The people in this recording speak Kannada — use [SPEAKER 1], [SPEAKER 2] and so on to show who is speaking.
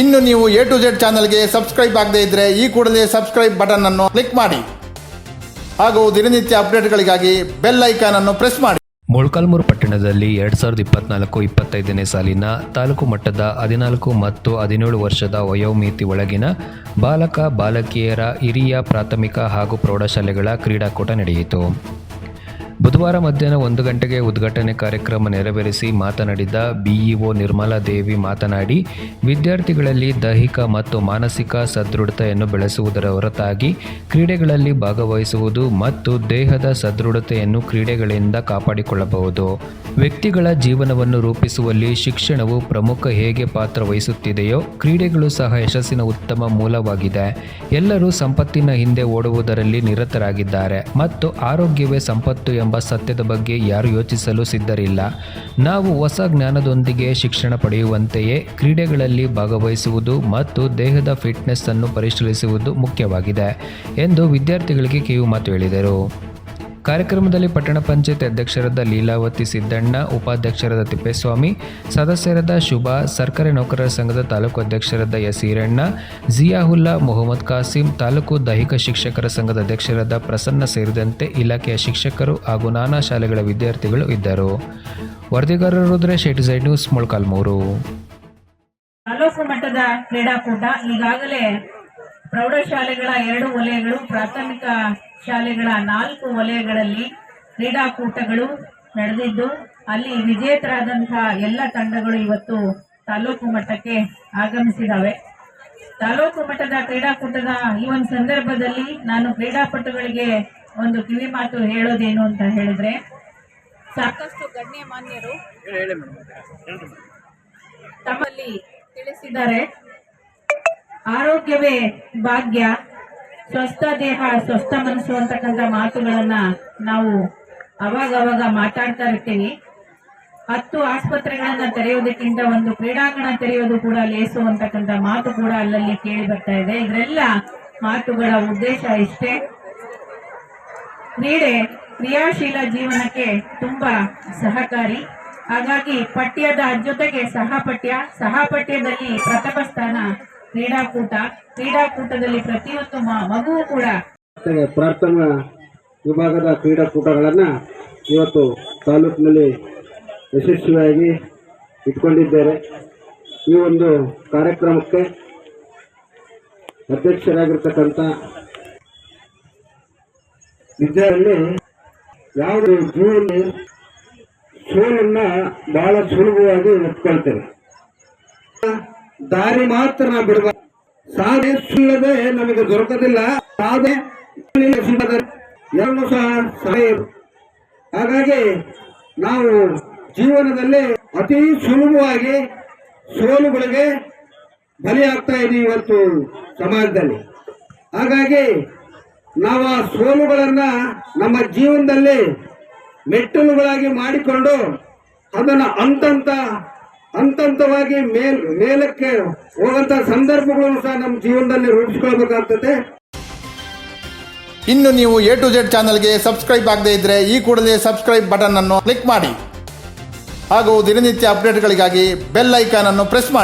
[SPEAKER 1] ಇನ್ನು ನೀವು ಎ ಟು ಜೆಡ್ ಚಾನಲ್ಗೆ ಸಬ್ಸ್ಕ್ರೈಬ್ ಆಗದೇ ಇದ್ರೆ ಈ ಕೂಡಲೇ ಸಬ್ಸ್ಕ್ರೈಬ್ ಬಟನ್ ಅನ್ನು ಕ್ಲಿಕ್ ಮಾಡಿ. ಹಾಗೂ ದಿನನಿತ್ಯ ಅಪ್ಡೇಟ್ಗಳಿಗಾಗಿ ಬೆಲ್ ಐಕಾನ್ ಅನ್ನು ಪ್ರೆಸ್ ಮಾಡಿ.
[SPEAKER 2] ಮೊಳಕಾಲ್ಮೂರು ಪಟ್ಟಣದಲ್ಲಿ ಎರಡು ಸಾವಿರದ ಇಪ್ಪತ್ನಾಲ್ಕು ಇಪ್ಪತ್ತೈದನೇ ಸಾಲಿನ ತಾಲೂಕು ಮಟ್ಟದ ಹದಿನಾಲ್ಕು ಮತ್ತು ಹದಿನೇಳು ವರ್ಷದ ವಯೋಮಿತಿ ಒಳಗಿನ ಬಾಲಕ, ಬಾಲಕಿಯರ ಹಿರಿಯ ಪ್ರಾಥಮಿಕ ಹಾಗೂ ಪ್ರೌಢಶಾಲೆಗಳ ಕ್ರೀಡಾಕೂಟ ನಡೆಯಿತು. ಬುಧವಾರ ಮಧ್ಯಾಹ್ನ ಒಂದು ಗಂಟೆಗೆ ಉದ್ಘಾಟನೆ ಕಾರ್ಯಕ್ರಮ ನೆರವೇರಿಸಿ ಮಾತನಾಡಿದ ಬಿಇಒ ನಿರ್ಮಲಾ ದೇವಿ ಮಾತನಾಡಿ, ವಿದ್ಯಾರ್ಥಿಗಳಲ್ಲಿ ದೈಹಿಕ ಮತ್ತು ಮಾನಸಿಕ ಸದೃಢತೆಯನ್ನು ಬೆಳೆಸುವುದರ ಹೊರತಾಗಿ ಕ್ರೀಡೆಗಳಲ್ಲಿ ಭಾಗವಹಿಸುವುದು ಮತ್ತು ದೇಹದ ಸದೃಢತೆಯನ್ನು ಕ್ರೀಡೆಗಳಿಂದ ಕಾಪಾಡಿಕೊಳ್ಳಬಹುದು. ವ್ಯಕ್ತಿಗಳ ಜೀವನವನ್ನು ರೂಪಿಸುವಲ್ಲಿ ಶಿಕ್ಷಣವು ಪ್ರಮುಖ ಹೇಗೆ ಪಾತ್ರ ವಹಿಸುತ್ತಿದೆಯೋ, ಕ್ರೀಡೆಗಳು ಸಹ ಯಶಸ್ಸಿನ ಉತ್ತಮ ಮೂಲವಾಗಿದೆ. ಎಲ್ಲರೂ ಸಂಪತ್ತಿನ ಹಿಂದೆ ಓಡುವುದರಲ್ಲಿ ನಿರತರಾಗಿದ್ದಾರೆ ಮತ್ತು ಆರೋಗ್ಯವೇ ಸಂಪತ್ತು ಎಂಬ ಸತ್ಯದ ಬಗ್ಗೆ ಯಾರು ಯೋಚಿಸಲು ಸಿದ್ಧರಿಲ್ಲ. ನಾವು ಹೊಸ ಜ್ಞಾನದೊಂದಿಗೆ ಶಿಕ್ಷಣ ಪಡೆಯುವಂತೆಯೇ ಕ್ರೀಡೆಗಳಲ್ಲಿ ಭಾಗವಹಿಸುವುದು ಮತ್ತು ದೇಹದ ಫಿಟ್ನೆಸ್ ಅನ್ನು ಪರಿಶೀಲಿಸುವುದು ಮುಖ್ಯವಾಗಿದೆ ಎಂದು ವಿದ್ಯಾರ್ಥಿಗಳಿಗೆ ಕಿವಿ ಮಾತು ಹೇಳಿದರು. ಕಾರ್ಯಕ್ರಮದಲ್ಲಿ ಪಟ್ಟಣ ಪಂಚಾಯತ್ ಅಧ್ಯಕ್ಷರಾದ ಲೀಲಾವತಿ ಸಿದ್ದಣ್ಣ, ಉಪಾಧ್ಯಕ್ಷರಾದ ತಿಪ್ಪೇಸ್ವಾಮಿ, ಸದಸ್ಯರಾದ ಶುಭಾ, ಸರ್ಕಾರಿ ನೌಕರರ ಸಂಘದ ತಾಲೂಕು ಅಧ್ಯಕ್ಷರಾದ ಎಸ್ ಈರಣ್ಣ ಜಿಯಾಹುಲ್ಲಾ ಮೊಹಮ್ಮದ್ ಕಾಸಿಂ, ತಾಲೂಕು ದೈಹಿಕ ಶಿಕ್ಷಕರ ಸಂಘದ ಅಧ್ಯಕ್ಷರಾದ ಪ್ರಸನ್ನ ಸೇರಿದಂತೆ ಇಲಾಖೆಯ ಶಿಕ್ಷಕರು ಹಾಗೂ ನಾನಾ ಶಾಲೆಗಳ ವಿದ್ಯಾರ್ಥಿಗಳು ಇದ್ದರು. ವರದಿಗಾರರು Rudresh A to Z news, Molakalmuru.
[SPEAKER 3] Taluk ಮಟ್ಟದ ಕ್ರೀಡಾಕೂಟ ಈಗಾಗಲೇ ಪ್ರೌಢಶಾಲೆಗಳ ಎರಡು ವಲಯಗಳು ಪ್ರಾಥಮಿಕ ಶಾಲೆಗಳ ನಾಲ್ಕು ವಲಯಗಳಲ್ಲಿ ಕ್ರೀಡಾಕೂಟಗಳು ನಡೆದಿದ್ದು, ಅಲ್ಲಿ ವಿಜೇತರಾದಂತಹ ಎಲ್ಲ ತಂಡಗಳು ಇವತ್ತು ತಾಲೂಕು ಮಟ್ಟಕ್ಕೆ ಆಗಮಿಸಿದಾವೆ. ತಾಲೂಕು ಮಟ್ಟದ ಕ್ರೀಡಾಕೂಟದ ಈ ಒಂದು ಸಂದರ್ಭದಲ್ಲಿ ನಾನು ಕ್ರೀಡಾಪಟುಗಳಿಗೆ ಒಂದು ಕಿವಿ ಮಾತು ಹೇಳೋದೇನು ಅಂತ ಹೇಳಿದ್ರೆ, ಸಾಕಷ್ಟು ಗಣ್ಯಮಾನ್ಯರು ತಮ್ಮಲ್ಲಿ ತಿಳಿಸಿದ್ದಾರೆ. ಆರೋಗ್ಯವೇ ಭಾಗ್ಯ. ಸ್ವಸ್ಥ ದೇಹ, ಸ್ವಸ್ಥ ಮನಸ್ಸು ಅಂತಕ್ಕಂಥ ಮಾತುಗಳನ್ನ ನಾವು ಅವಾಗ ಅವಾಗ ಮಾತಾಡ್ತಾ ಇರ್ತೀವಿ. ಹತ್ತು ಆಸ್ಪತ್ರೆಗಳನ್ನ ತೆರೆಯೋದಕ್ಕಿಂತ ಒಂದು ಕ್ರೀಡಾಂಗಣ ತೆರೆಯೋದು ಕೂಡ ಲೇಸು ಅಂತಕ್ಕಂಥ ಮಾತು ಕೂಡ ಅಲ್ಲಲ್ಲಿ ಕೇಳಿ ಬರ್ತಾ ಇದೆ. ಇದರೆಲ್ಲ ಮಾತುಗಳ ಉದ್ದೇಶ ಇಷ್ಟೇ. ಕ್ರೀಡೆ ಕ್ರಿಯಾಶೀಲ ಜೀವನಕ್ಕೆ ತುಂಬಾ ಸಹಕಾರಿ. ಹಾಗಾಗಿ ಪಠ್ಯದ ಜೊತೆಗೆ ಸಹಪಠ್ಯ ಸಹಪಠ್ಯದಲ್ಲಿ ಪ್ರಥಮ ಸ್ಥಾನ ಕ್ರೀಡಾಕೂಟ, ಕ್ರೀಡಾಕೂಟದಲ್ಲಿ ಪ್ರತಿಯೊಂದು ಮಗುವು ಕೂಡ
[SPEAKER 4] ಪ್ರಾರ್ಥನಾ ವಿಭಾಗದ ಕ್ರೀಡಾಕೂಟಗಳನ್ನು ಇವತ್ತು ತಾಲೂಕಿನಲ್ಲಿ ಯಶಸ್ವಿಯಾಗಿ ಇಟ್ಕೊಂಡಿದ್ದಾರೆ. ಈ ಒಂದು ಕಾರ್ಯಕ್ರಮಕ್ಕೆ ಅಧ್ಯಕ್ಷರಾಗಿರ್ತಕ್ಕಂಥ ವಿದ್ಯಾರ್ಥಿ ಯಾವುದೇ ಜೀವನ ಸೋಲನ್ನ ಬಹಳ ಸುಲಭವಾಗಿ ಒಪ್ಕೊಳ್ತೇವೆ ದಾರಿ ಮಾತ್ರ ನಾವು ಬಿಡಬಾರ್ದು ಸಾಧನೆ ಸುಳ್ಳದೆ ನಮಗೆ ದೊರಕದಿಲ್ಲ. ಸಾಧನೆ ಎರಡು ಸಹ ಸಹಾಯ ಹಾಗಾಗಿ ನಾವು ಜೀವನದಲ್ಲಿ ಅತಿ ಸುಲಭವಾಗಿ ಸೋಲುಗಳಿಗೆ ಬಲಿಯಾಗ್ತಾ ಇದ್ದೀವಿ ಇವತ್ತು ಸಮಾಜದಲ್ಲಿ. ಹಾಗಾಗಿ ನಾವು ಆ ಸೋಲುಗಳನ್ನು ನಮ್ಮ ಜೀವನದಲ್ಲಿ ಮೆಟ್ಟಲುಗಳಾಗಿ ಮಾಡಿಕೊಂಡು ಅದನ್ನು ಹಂತಂತ ಹಂತಂತವಾಗಿ ಮೇಲ್, ಮೇಲಕ್ಕೆ ಹೋಗಂತ ಸಂದರ್ಭಗಳನ್ನು ಸಹ ನಮ್ಮ ಜೀವನದಲ್ಲಿ ರೂಪಿಸ್ಕೊಳ್ಬೇಕಾಗ್ತದೆ.
[SPEAKER 1] ಇನ್ನು ನೀವು ಎ ಟು ಜೆಡ್ ಚಾನಲ್ಗೆ ಸಬ್ಸ್ಕ್ರೈಬ್ ಆಗದೇ ಇದ್ರೆ ಈ ಕೂಡಲೇ ಸಬ್ಸ್ಕ್ರೈಬ್ ಬಟನ್ ಅನ್ನು ಕ್ಲಿಕ್ ಮಾಡಿ. ಹಾಗೂ ದಿನನಿತ್ಯ ಅಪ್ಡೇಟ್ಗಳಿಗಾಗಿ ಬೆಲ್ ಐಕಾನ್ ಅನ್ನು ಪ್ರೆಸ್ ಮಾಡಿ.